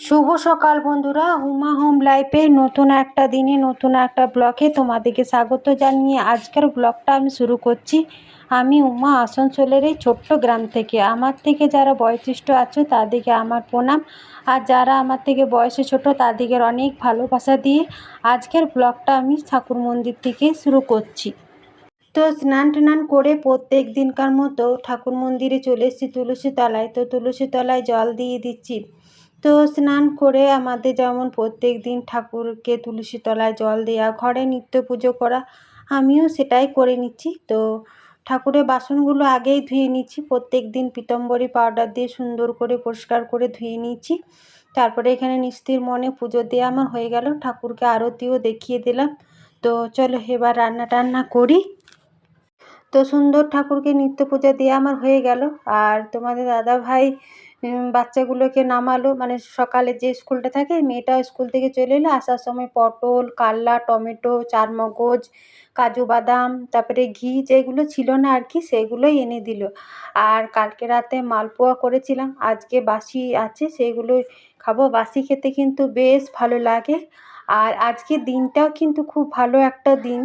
শুভ সকাল বন্ধুরা। উমা হোম লাইফে নতুন একটা দিনে, নতুন একটা ব্লকে তোমাদেরকে স্বাগত জানিয়ে আজকের ব্লগটা আমি শুরু করছি। আমি উমা আসানসোলের এই ছোট্ট গ্রাম থেকে। আমার থেকে যারা বয়োজ্যেষ্ঠ আছো, তাদেরকে আমার প্রণাম। আর যারা আমার থেকে বয়সে ছোট, তাদেরকে অনেক ভালোবাসা দিয়ে আজকের ব্লগটা আমি ঠাকুর মন্দির থেকে শুরু করছি। তো স্নান টান করে প্রত্যেক দিনকার মতো ঠাকুর মন্দিরে চলে এসেছি। তুলসী তলায়। তো তুলসী তলায় জল দিয়ে দিচ্ছি। তো স্নান করে আমাদের যেমন প্রত্যেক দিন ঠাকুরকে তুলসী তলায় জল দেওয়া ঘরে নিত্য পুজো করা, আমিও সেটাই করে নিচ্ছি। তো ঠাকুরের বাসনগুলো আগেই ধুয়ে নিচ্ছি, প্রত্যেক দিন পিতম্বরী পাউডার দিয়ে সুন্দর করে পরিষ্কার করে ধুয়ে নিচ্ছি। তারপরে এখানে নিস্তির মনে পুজো দেওয়া আমার হয়ে গেল, ঠাকুরকে আরতিও দেখিয়ে দিলাম। তো চলো এবার রান্না টান্না করি। তো সুন্দর ঠাকুরকে নিত্য পূজা দিয়ে আমার হয়ে গেল। আর তোমাদের দাদা ভাই বাচ্চাগুলোকে নামালো। মানে সকালে যে স্কুলটা থাকে মেয়েটাও স্কুল থেকে চলে এলো, আসার সময় পটল, কাল্লা, টমেটো, চারমগজ, কাজু বাদাম, তারপরে ঘি যেগুলো ছিল না আর কি, সেগুলোই এনে দিল। আর কালকে রাতে মালপোয়া করেছিলাম, আজকে বাসি আছে, সেগুলো খাব। বাসি খেতে কিন্তু বেশ ভালো লাগে। আর আজকে দিনটাও কিন্তু খুব ভালো একটা দিন।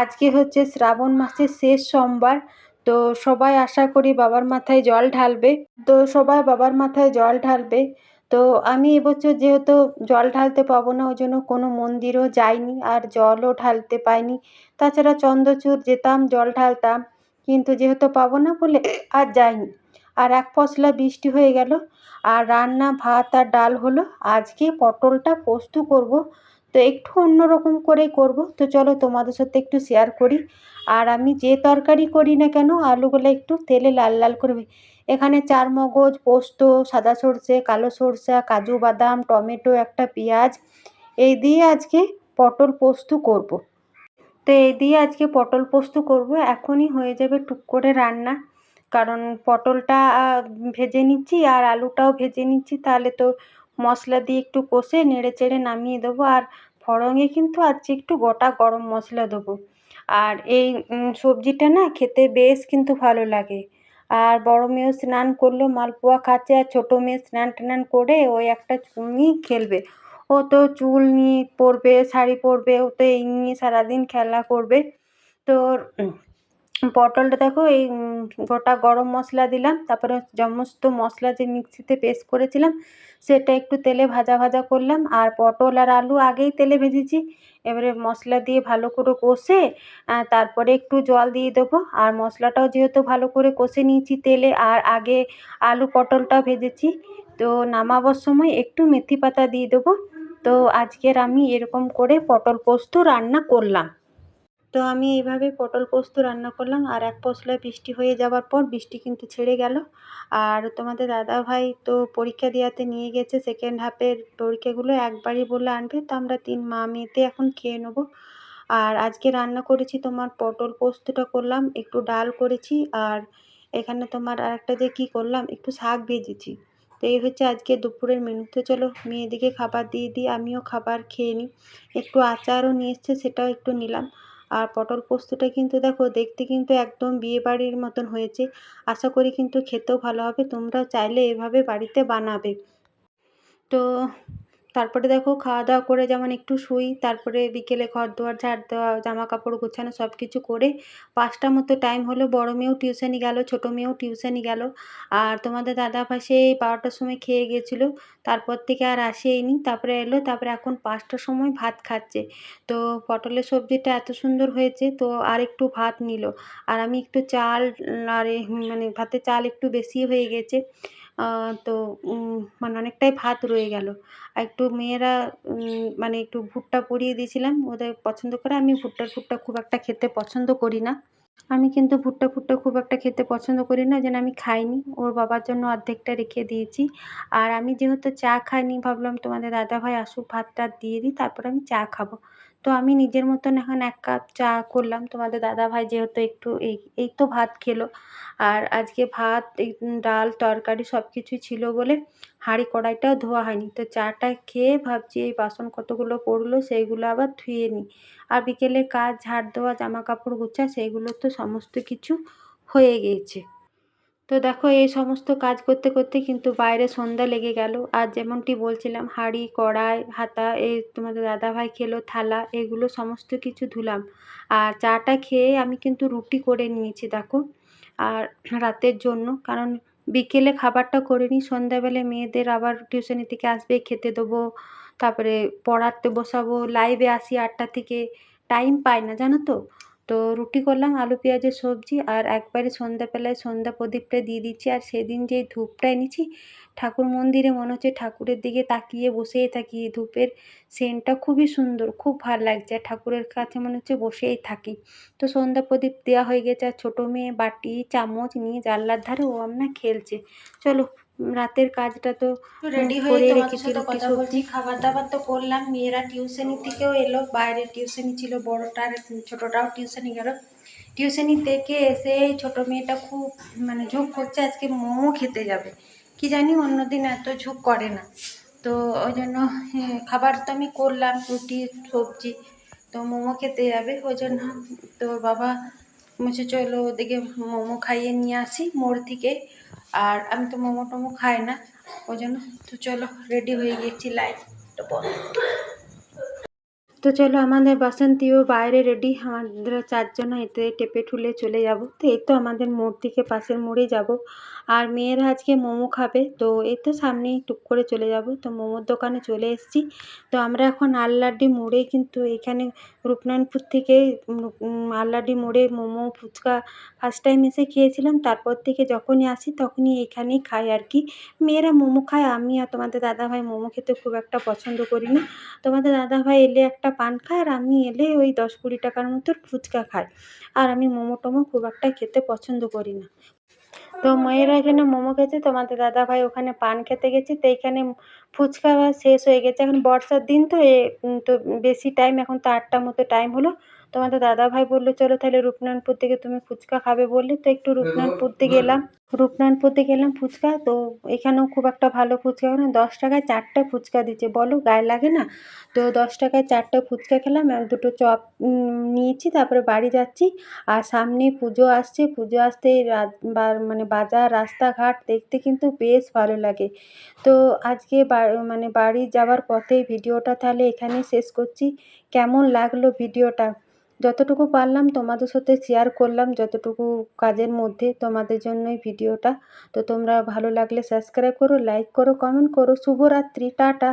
আজকে হচ্ছে শ্রাবণ মাসের শেষ সোমবার তো সবাই আশা করি বাবার মাথায় জল ঢালবে। তো সবাই বাবার মাথায় জল ঢালবে। তো আমি এবছর যেহেতু জল ঢালতে পাবো না ওই জন্য কোনো মন্দিরও যাইনি আর জলও ঢালতে পাইনি। তাছাড়া চন্দ্রচূড় যেতাম, জল ঢালতাম, কিন্তু যেহেতু পাবো না বলে আর যাইনি। আর এক পশলা বৃষ্টি হয়ে গেল, আর রান্না, ভাত আর ডাল হলো। আজকে পটলটা পোস্ত করব। তো একটু অন্যরকম করেই করব। তো চলো তোমাদের সাথে একটু শেয়ার করি। আর আমি যে তরকারি করি না কেন, আলুগুলো একটু তেলে লাল লাল করে এখানে চার মগজ, পোস্ত, সাদা সর্ষে, কালো সর্ষে, কাজু বাদাম, টমেটো, একটা পেঁয়াজ। এই দিয়ে আজকে পটল পোস্ত করব। তো এই দিয়ে আজকে পটল পোস্ত করব। এখনই হয়ে যাবে টুক করে রান্না। কারণ পটলটা ভেজে নিচ্ছি আর আলুটাও ভেজে নিচ্ছি। তাহলে তো মশলা দিয়ে একটু কষে নেড়ে চেড়ে নামিয়ে দেবো আর ফড়ঙে কিন্তু আজকে একটু গোটা গরম মশলা দেবো। আর এই সবজিটা না খেতে বেশ কিন্তু ভালো লাগে। আর বড় মেয়েও স্নান করল, মালপোয়া খাচ্ছে আর ছোটো মেয়ে স্নান টান করে ওই একটা নিয়ে খেলবে। ও তো চুল নিয়ে পরবে, শাড়ি পরবে, ও তো এই নিয়ে সারাদিন খেলা করবে। তো পটলটা দেখো, এই গোটা গরম মশলা দিলাম, তারপরে সমস্ত মশলা যে মিক্সিতে পেস্ট করেছিলাম, সেটা একটু তেলে ভাজা ভাজা করলাম, আর পটল আর আলু আগেই তেলে ভেজেছি, এবারে মশলা দিয়ে ভালো করে কষে তারপরে একটু জল দিয়ে দেবো, আর মশলাটাও যেহেতু ভালো করে কষে নিয়েছি তেলে, আর আগে আলু পটলটাও ভেজেছি, তো নামাবার সময় একটু মেথি পাতা দিয়ে দেবো, তো আজকের আমি এরকম করে পটল পোস্ত রান্না করলাম। তো আমি এইভাবে পটল পোস্ত রান্না করলাম। আর এক পশলায় বৃষ্টি হয়ে যাওয়ার পর বৃষ্টি কিন্তু ছেড়ে গেল। আর তোমাদের দাদাভাই তো পরীক্ষা দেওয়াতে নিয়ে গেছে। সেকেন্ড হাফের পরীক্ষাগুলো একবারই বলে আনবে। তো আমরা তিন মা মেয়েতে এখন খেয়ে নেব। আর আজকে রান্না করেছি তোমার পটল পোস্তটা করলাম, একটু ডাল করেছি। আর এখানে তোমার আর একটা যে কী করলাম, একটু শাক ভেজেছি। তো এই হচ্ছে আজকে দুপুরের মেনু তো চলো মেয়েদিকে খাবার দিয়ে দিই, আমিও খাবার খেয়ে নিই। একটু আচারও নিয়ে এসছে, সেটাও একটু নিলাম। আর পটল পোস্তটা কিন্তু দেখো দেখতে কিন্তু একদম বিয়েবাড়ির মতন হয়েছে। আশা করি কিন্তু খেতেও ভালো হবে। তোমরা চাইলে এভাবে বাড়িতে বানাবে। তো তারপরে দেখো খাওয়া দাওয়া করে যেমন একটু শুই, তারপরে বিকেলে ঘর দুয়ার ঝাড় দেওয়া জামা কাপড় গোছানো সব কিছু করে পাঁচটা মতো টাইম হলো। বড় মেয়েও টিউশনি গেল, ছোটো মেয়েও টিউশনি গেল। আর তোমাদের দাদা এই বারোটার সময় খেয়ে গেছিল। তারপর থেকে আর আসেইনি। তারপরে এলো, তারপরে এখন পাঁচটার সময় ভাত খাচ্ছে। তো পটলের সবজিটা এত সুন্দর হয়েছে, তো আর একটু ভাত নিল। আর আমি একটু চাল, আর মানে ভাতে চাল একটু বেশি হয়ে গেছে। তো মানে অনেকটাই ভাত রয়ে গেল। আর একটু মেয়েরা মানে একটু ভুট্টা পুড়িয়ে দিয়েছিলাম, ওদের পছন্দ করে। আমি ভুট্টা ফুট্টা খুব একটা খেতে পছন্দ করি না। আমি কিন্তু ভুট্টা ফুট্টা খুব একটা খেতে পছন্দ করি না, যেন আমি খাইনি। ওর বাবার জন্য অর্ধেকটা রেখে দিয়েছি। আর আমি যেহেতু চা খাইনি, ভাবলাম তোমাদের দাদাভাই আসুক ভাত টাত দিয়ে দিই, তারপর আমি চা খাব। তো আমি নিজের মতন এখন এক কাপ চা করলাম। তোমাদের দাদাভাই যেহেতু একটু এই এই তো ভাত খেলো। আর আজকে ভাত ডাল, তরকারি সব কিছুই ছিল বলে হাঁড়ি কড়াইটাও ধোয়া হয়নি। তো চাটা খেয়ে ভাবছি এই বাসন কতগুলো পড়ল সেইগুলো আবার ধুয়ে নিই। আর বিকেলে কাজ, ঝাড় দেওয়া জামা কাপড় গোছা সেইগুলো তো সমস্ত কিছু হয়ে গিয়েছে তো দেখো এই সমস্ত কাজ করতে করতে কিন্তু বাইরে সন্ধ্যা লেগে গেল। আর যেমনটি বলছিলাম, হাঁড়ি, কড়াই, হাতা, এই তোমাদের দাদাভাই খেলো, থালা, এগুলো সমস্ত কিছু ধুলাম। আর চাটা খেয়ে আমি কিন্তু রুটি করে নিয়েছি, দেখো, আর রাতের জন্য। কারণ বিকেলে খাবারটা করে নিই, সন্ধ্যাবেলায় মেয়েদের আবার টিউশনি থেকে আসবে, খেতে দেবো, তারপরে পড়াতে বসাবো লাইভে আসি আটটা থেকে। টাইম পাই না, জানো তো? তো রুটি করলাম, আলু পেঁয়াজের সবজি আর একবারে সন্ধ্যাবেলায় সন্ধ্যা প্রদীপটা দিয়ে দিচ্ছি। আর সেদিন যে ধূপটা এনেছি, ঠাকুর মন্দিরে মনে হচ্ছে ঠাকুরের দিকে তাকিয়ে বসেই থাকি। ধূপের সেন্টটা খুবই সুন্দর, খুব ভালো লাগছে। আর ঠাকুরের কাছে মনে হচ্ছে বসেই থাকি। তো সন্ধ্যা প্রদীপ দেওয়া হয়ে গেছে। আর ছোটো মেয়ে বাটি, চামচ নিয়ে জানলার ধারে ও আমরা খেলছে। চলো রাতের কাজটা তো রেডি হয়ে তোমাদের রেখেছি সাথে কথা বলছি খাবার দাবার তো করলাম মেয়েরা টিউশনি থেকেও এলো বাইরে টিউশনি ছিল বড়টার ছোটটাও টিউশনি গেল। টিউশনি থেকে এসে ছোটো মেয়েটা খুব মানে ঝোঁক করছে আজকে মোমো খেতে যাবে। কি জানি অন্যদিন এত ঝোঁক করে না। তো ওই জন্য হ্যাঁ, খাবার তো আমি করলাম রুটি সবজি তো মোমো খেতে যাবে ওই জন্য তো বাবা বলছে চলো ওদিকে মোমো খাইয়ে নিয়ে আসি মোড় থেকে। আর আমি তো মোমো টোমো খাই না, ওই জন্য। তো চলো রেডি হয়ে গেছি লাইটটা বন্ধ তো চলো আমাদের বাসন্তীও বাইরে রেডি আমাদের চারজন এতে টেপে ঠুলে চলে যাব। তো এই তো আমাদের মোড় থেকে পাশের মোড়ে যাব। আর মেয়েরা আজকে মোমো খাবে। তো এই তো সামনেই টুক করে চলে যাব। তো মোমোর দোকানে চলে এসেছি। তো আমরা এখন আল্লাড্ডি মোড়ে কিন্তু এখানে রূপনারায়ণপুর থেকে আল্লাড্ডি মোড়ে মোমো, ফুচকা ফার্স্ট টাইম এসে খেয়েছিলাম। তারপর থেকে যখনই আসি তখনই এখানেই খাই আর কি। মেয়েরা মোমো খায় আমি আর তোমাদের দাদাভাই মোমো খেতে খুব একটা পছন্দ করি না। তোমাদের দাদাভাই এলে একটা পান খায় আর আমি এলে ওই দশ কুড়ি টাকার মতো ফুচকা খাই। আর আমি মোমো টোমো খুব একটা খেতে পছন্দ করি না। তো মেয়েরা এখানে মোমো খেয়েছে তোমাদের দাদাভাই ওখানে পান খেতে গেছে, তো এইখানে ফুচকা শেষ হয়ে গেছে। এখন বর্ষার দিন তো এ তো বেশি টাইম এখন তো আটটা মতো টাইম হলো। তোমাদের দাদাভাই বলল, চলো তাহলে রূপনারায়ণপুর থেকে তুমি ফুচকা খাবে বললে। তো একটু রূপনারায়ণপুর থেকে গেলাম। রূপনারায়ণপুর থেকে গেলাম ফুচকা, তো এখানেও খুব একটা ভালো ফুচকা না। দশ টাকায় চারটে ফুচকা দিচ্ছে। বলো, গায়ে লাগে না? তো দশ টাকায় চারটে ফুচকা খেলাম, আর দুটো চপ নিয়েছি, তারপরে বাড়ি যাচ্ছি। আর সামনে পুজো আসছে, পুজো আসতে মানে বাজার, রাস্তাঘাট দেখতে কিন্তু বেশ ভালো লাগে। তো আজকে মানে বাড়ি যাওয়ার পথে ভিডিওটা তাহলে এখানে শেষ করছি। কেমন লাগল ভিডিওটা? যতটুকু পারলাম তোমাদের সাথে শেয়ার করলাম, যতটুকু কাজের মধ্যে তোমাদের জন্যই ভিডিওটা। তো তোমরা ভালো লাগলে সাবস্ক্রাইব করো লাইক করো কমেন্ট করো। শুভরাত্রি, টাটা।